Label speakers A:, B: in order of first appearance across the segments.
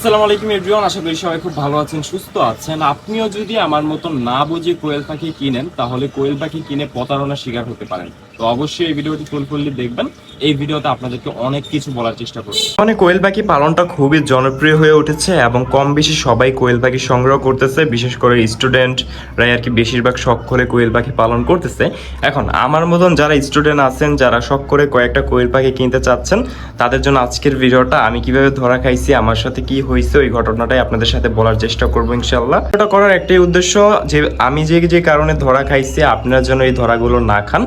A: আসসালামু আলাইকুম এভরিওয়ান আশা করি সবাই খুব ভালো আছেন, সুস্থ আছেন। আপনিও যদি আমার মতো না বুঝে কোয়েল পাখি কিনেন, তাহলে কোয়েল পাখি কিনে প্রতারণার শিকার হতে পারেন। তো অবশ্যই এই ভিডিওটি ফুলফুল্লি দেখবেন। এই ভিডিওতে আপনাদেরকে অনেক কিছু বলার চেষ্টা করব।
B: মানে কোয়েল পাখি পালনটা খুবই জনপ্রিয় হয়ে উঠেছে এবং কম বেশি সবাই কোয়েল পাখি সংগ্রহ করতেছে, বিশেষ করে স্টুডেন্টরাই আর কি বেশিরভাগ শখ করে কোয়েল পাখি পালন করতেছে। এখন আমার মতন যারা স্টুডেন্ট আছেন, যারা শখ করে কয়েকটা কোয়েল পাখি কিনতে চাচ্ছেন, তাদের জন্য আজকের ভিডিওটা আমি কীভাবে ধরা খাইছি, আমার সাথে কি হয়েছে ওই ঘটনাটাই আপনাদের সাথে বলার চেষ্টা করব ইনশাল্লাহ এটা করার একটাই উদ্দেশ্য যে, আমি যে যে কারণে ধরা খাইছি, আপনারা যেন এই ধরাগুলো না খান,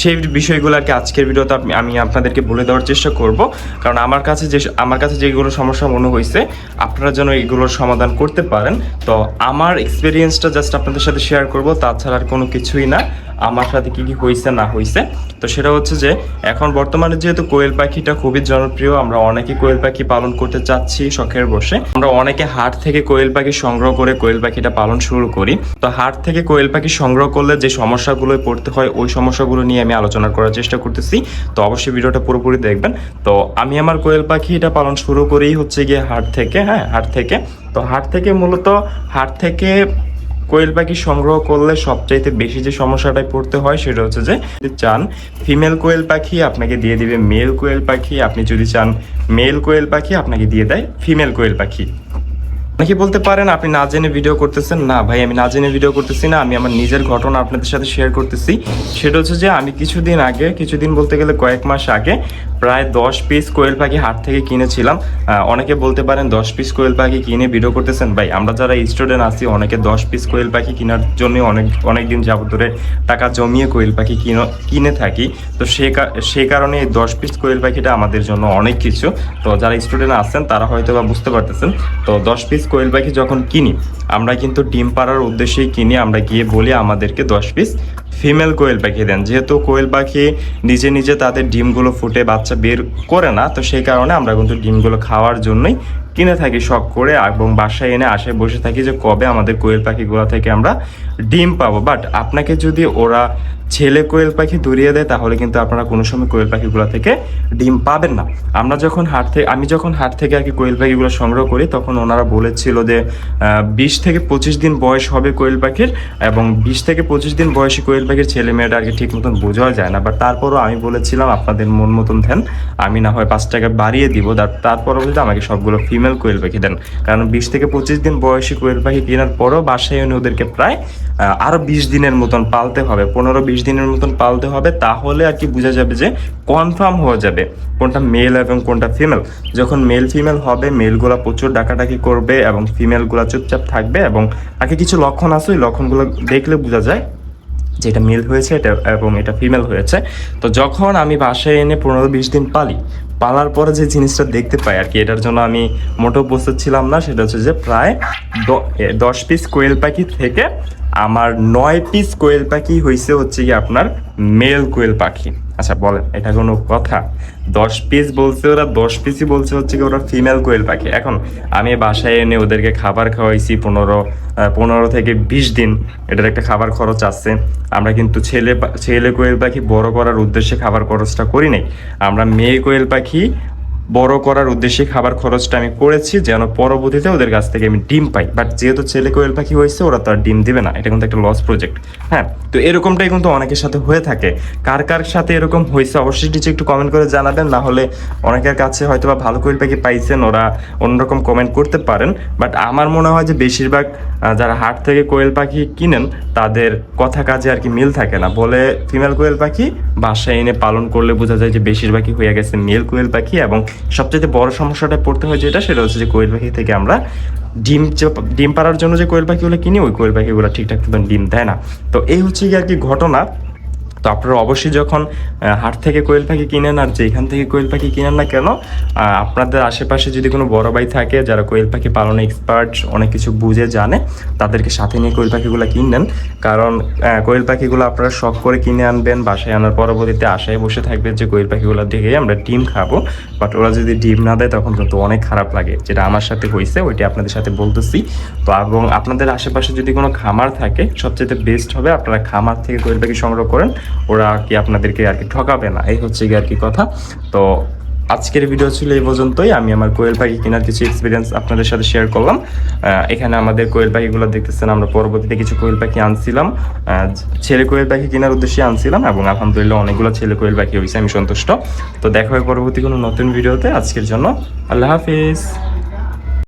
B: সেই বিষয়গুলো আর কি আজকের ভিডিওতে আমি আপনাদেরকে বলে দেওয়ার চেষ্টা করব। কারণ আমার কাছে যে আমার কাছে যেগুলো সমস্যা মনে হয়েছে আপনারা যেন এগুলোর সমাধান করতে পারেন। তো আমার এক্সপিরিয়েন্সটা জাস্ট আপনাদের সাথে শেয়ার করব, তাছাড়া আর কোনো কিছুই না। আমার সাথে কি কি হয়েছে না হয়েছে তো সেটা হচ্ছে যে, এখন বর্তমানে যেহেতু কোয়েল পাখিটা খুবই জনপ্রিয়, আমরা অনেকে কোয়েল পাখি পালন করতে চাচ্ছি শখের বসে। আমরা অনেকে হাট থেকে কোয়েল পাখি সংগ্রহ করে কোয়েল পাখিটা পালন শুরু করি। তো হাট থেকে কোয়েল পাখি সংগ্রহ করলে যে সমস্যাগুলো পড়তে হয়, ওই সমস্যাগুলো নিয়ে আমি আলোচনা করার চেষ্টা করতেছি। তো অবশ্যই ভিডিওটা পুরোপুরি দেখবেন। তো আমি আমার কোয়েল পাখি এটা পালন শুরু করেই হচ্ছে গিয়ে হাট থেকে হ্যাঁ হাট থেকে। তো হাট থেকে মূলত হাট থেকে কোয়েল পাখি সংগ্রহ করলে সবচাইতে বেশি যে সমস্যাটায় পড়তে হয় সেটা হচ্ছে যে চান ফিমেল কোয়েল পাখি আপনাকে দিয়ে দিবে মেল কোয়েল পাখি। আপনি যদি চান মেল কোয়েল পাখি, আপনাকে দিয়ে দেয় ফিমেল কোয়েল পাখি। অনেকে বলতে পারেন, আপনি না জেনে ভিডিও করতেছেন। না, ভাই, আমি না জেনে ভিডিও করতেছি না, আমি আমার নিজের ঘটনা আপনাদের সাথে শেয়ার করতেছি। সেটা হচ্ছে যে, আমি কিছুদিন আগে, কিছুদিন বলতে গেলে কয়েক মাস আগে, প্রায় দশ পিস কোয়েল পাখি হাট থেকে কিনেছিলাম। অনেকে বলতে পারেন, দশ পিস কোয়েল পাখি কিনে ভিডিও করতেছেন। ভাই, আমরা যারা স্টুডেন্ট আছি, অনেকে দশ পিস কোয়েল পাখি কেনার জন্য অনেক অনেক দিন যাবত ধরে টাকা জমিয়ে কোয়েল পাখি কিনো- কিনে থাকি। তো সে সে কারণে এই দশ পিস কোয়েল পাখিটা আমাদের জন্য অনেক কিছু। তো যারা স্টুডেন্ট আছেন, তারা হয়তো বা বুঝতে পারতেছেন। তো দশ পিস কোয়েল পাখি যখন কিনি, আমরা কিন্তু ডিম পাড়ার উদ্দেশ্যেই কিনি, আমরা গিয়ে বলি আমাদেরকে দশ পিস ফিমেল কোয়েল পাখি দেন। যেহেতু কোয়েল পাখি নিজে নিজে তাদের ডিমগুলো ফুটে বাচ্চা বের করে না, তো সেই কারণে আমরা কিন্তু ডিমগুলো খাওয়ার জন্যই কিনে থাকি, শখ করে, এবং বাসায় এনে আশায় বসে থাকি যে কবে আমাদের কোয়েল পাখিগুলো থেকে আমরা ডিম পাবো। বাট আপনাকে যদি ওরা ছেলে কোয়েল পাখি ধরিয়ে দেয়, তাহলে কিন্তু আপনারা কোনো সময় কোয়েল পাখিগুলো থেকে ডিম পাবেন না। আমরা যখন হাট থেকে আমি যখন হাট থেকে আর কি কোয়েল পাখিগুলো সংগ্রহ করি, তখন ওনারা বলেছিল যে বিশ থেকে পঁচিশ দিন বয়স হবে কোয়েল পাখির, এবং বিশ থেকে পঁচিশ দিন বয়সী কোয়েল পাখির ছেলে মেয়েটা আর কি ঠিক মতন বোঝাও যায় না। বাট তারপরও আমি বলেছিলাম, আপনাদের মন মতন দেন, আমি না হয় পাঁচ টাকা বাড়িয়ে দিব। তার- তার পরবর্তীতে আমাকে সবগুলো ফিমেল কোয়েল পাখি দেন। কারণ বিশ থেকে পঁচিশ দিন বয়সী কোয়েল পাখি কেনার পরও বাসায় এনে ওদেরকে প্রায় আরও বিশ দিনের মতন পালতে হবে। পনেরো বিশ দিনের মতন পালতে হবে, তাহলে আর কি বোঝা যাবে যে কনফার্ম হয়ে যাবে কোনটা মেল এবং কোনটা ফিমেল যখন মেল ফিমেল হবে মেলগুলা প্রচুর ডাকাডাকি করবে এবং ফিমেলগুলা চুপচাপ থাকবে এবং আগে কিছু লক্ষণ আছে, ওই লক্ষণগুলো দেখলে বোঝা যায় যে এটা মেল হয়েছে, এটা এবং এটা ফিমেল হয়েছে। তো যখন আমি বাসায় এনে পনেরো বিশ দিন পালি পালার পরে যে জিনিসটা দেখতে পাই আর কি, এটার জন্য আমি মোটেও প্রস্তুত ছিলাম না, সেটা হচ্ছে যে প্রায় দশ পিস কোয়েল পাখি থেকে আমার নয় পিস কোয়েল পাখি হয়েছে হচ্ছে কি আপনার মেল কোয়েল পাখি। আচ্ছা বলেন, এটা কোনো কথা? দশ পিস বলছে ওরা, দশ পিসই বলছে হচ্ছে কি ওরা ফিমেল কোয়েল পাখি। এখন আমি বাসায় এনে ওদেরকে খাবার খাওয়াইছি পনেরো পনেরো থেকে বিশ দিন। এটার একটা খাবার খরচ আছে। আমরা কিন্তু ছেলে ছেলে কোয়েল পাখি বড় করার উদ্দেশ্যে খাবার খরচটা করি নাই। আমরা মেয়ে কোয়েল পাখি বড় করার উদ্দেশ্যে খাবার খরচটা আমি করেছি, যেন পরবর্তীতে ওদের কাছ থেকে আমি ডিম পাই। বাট যেহেতু ছেলে কোয়েল পাখি হয়েছে, ওরা তো আর ডিম দিবে না। এটা কিন্তু একটা লস প্রজেক্ট হ্যাঁ তো এরকমটাই কিন্তু অনেকের সাথে হয়ে থাকে। কার কার সাথে এরকম হয়েছে, অবশ্যই নিচে একটু কমেন্ট করে জানাবেন। না হলে অনেকের কাছে হয়তো বা ভালো কোয়েল পাখি পাইছেন, ওরা অন্যরকম কমেন্ট করতে পারেন। বাট আমার মনে হয় যে বেশিরভাগ যারা হাট থেকে কোয়েল পাখি কিনেন, তাদের কথা কাজে আর কি মিল থাকে না। বলে ফিমেল কোয়েল পাখি, বাসায় এনে পালন করলে বোঝা যায় যে বেশিরভাগই হয়ে গেছে মেল কোয়েল পাখি এবং সবচেয়ে বড় সমস্যাটা পড়তে হয় যেটা, সেটা হচ্ছে যে কোয়েল পাখি থেকে আমরা ডিম ডিম পাড়ার জন্য যে কোয়েল পাখিগুলো কিনি, ওই কোয়েল পাখিগুলো ঠিকঠাক মতন ডিম দেয় না। তো এই হচ্ছে কি আর কি ঘটনা। তো আপনারা অবশ্যই যখন হাট থেকে কোয়েল পাখি কিনেন আর যেখান থেকে কোয়েল পাখি কিনেন না কেন আপনাদের আশেপাশে যদি কোনো বড় ভাই থাকে যারা কোয়েল পাখি পালনে এক্সপার্ট অনেক কিছু বুঝে জানে, তাদেরকে সাথে নিয়ে কোয়েল পাখিগুলো কিনবেন কারণ কোয়েল পাখিগুলো আপনারা শখ করে কিনে আনবেন, বাসায় আনার পরবর্তীতে আশায় বসে থাকবেন যে কোয়েল পাখিগুলো দেখে আমরা ডিম খাব। বাট ওরা যদি ডিম না দেয়, তখন কিন্তু অনেক খারাপ লাগে। যেটা আমার সাথে হয়েছে ওইটা আপনাদের সাথে বলতেছি। তো এবং আপনাদের আশেপাশে যদি কোনো খামার থাকে সবচেয়ে বেস্ট হবে আপনারা খামার থেকে কোয়েল পাখি সংগ্রহ করেন। ওরা কি আপনাদেরকে আর কি ঠকাবে না? এই হচ্ছে গিয়ে আর কি কথা। তো আজকের ভিডিও ছিল এই পর্যন্তই। আমি আমার কোয়েল পাখি কেনার কিছু এক্সপিরিয়েন্স আপনাদের সাথে শেয়ার করলাম। এখানে আমাদের কোয়েল পাখিগুলো দেখতেছেন, আমরা পরবর্তীতে কিছু কোয়েল পাখি আনছিলাম। ছেলে কোয়েল পাখি কেনার উদ্দেশ্যে আনছিলাম এবং আলহামদুলিল্লাহ অনেকগুলো ছেলে কোয়েল পাখি হয়েছে, আমি সন্তুষ্ট। তো দেখা হয় পরবর্তী কোনো নতুন ভিডিওতে আজকের জন্য আল্লাহ হাফিজ।